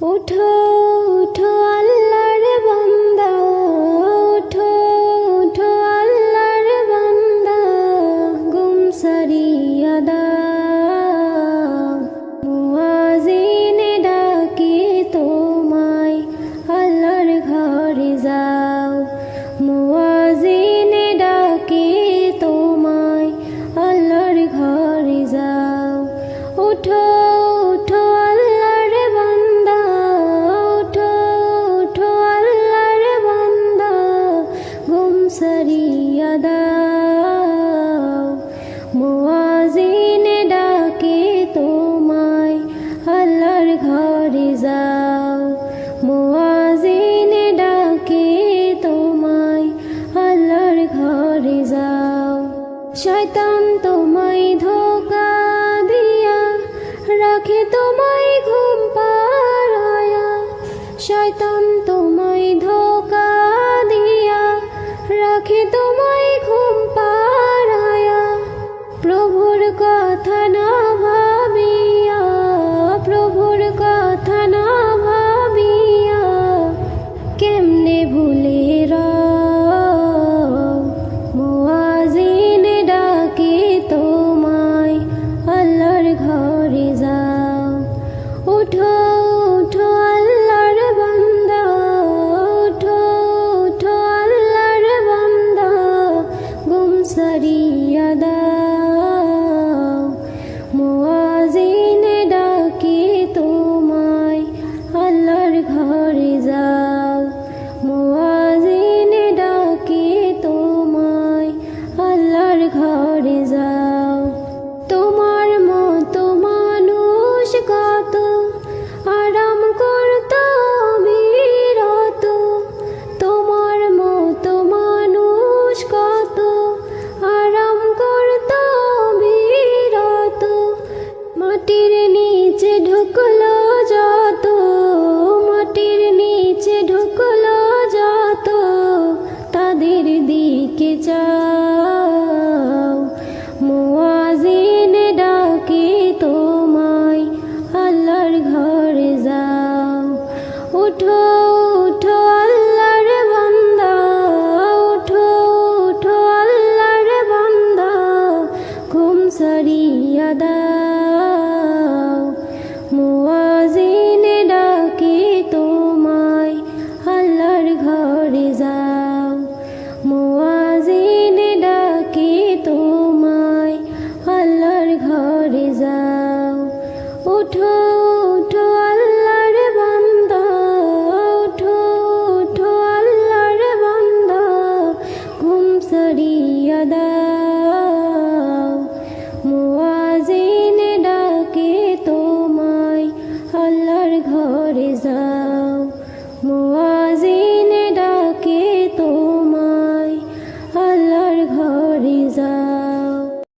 উঠো উঠো আল্লাহর ঘরে যাও। মুয়াজিনে ডাকে তোমায়, আল্লাহর ঘরে যাও। শয়তান তোমায় ধোকা দিয়া রাখে তোমায় ঘুম পাড়ায়া। শয়তান তোমায় ধোকা দিয়া রাখে তোমায় ঘুম পাড়ায়া। প্রভুর কথা না উঠো উঠো আল্লাহর বান্দা উঠো উঠো আল্লাহর বান্দা গুম সারিয়া যাও। মুয়াজিন ডাকি তোমায়, আল্লাহর ঘরে যাও। উঠো উঠো, আল্লাহর বান্দা, উঠো উঠো, আল্লাহর বান্দা। ঘুম সারিয়া দাও। ওঠো ওঠো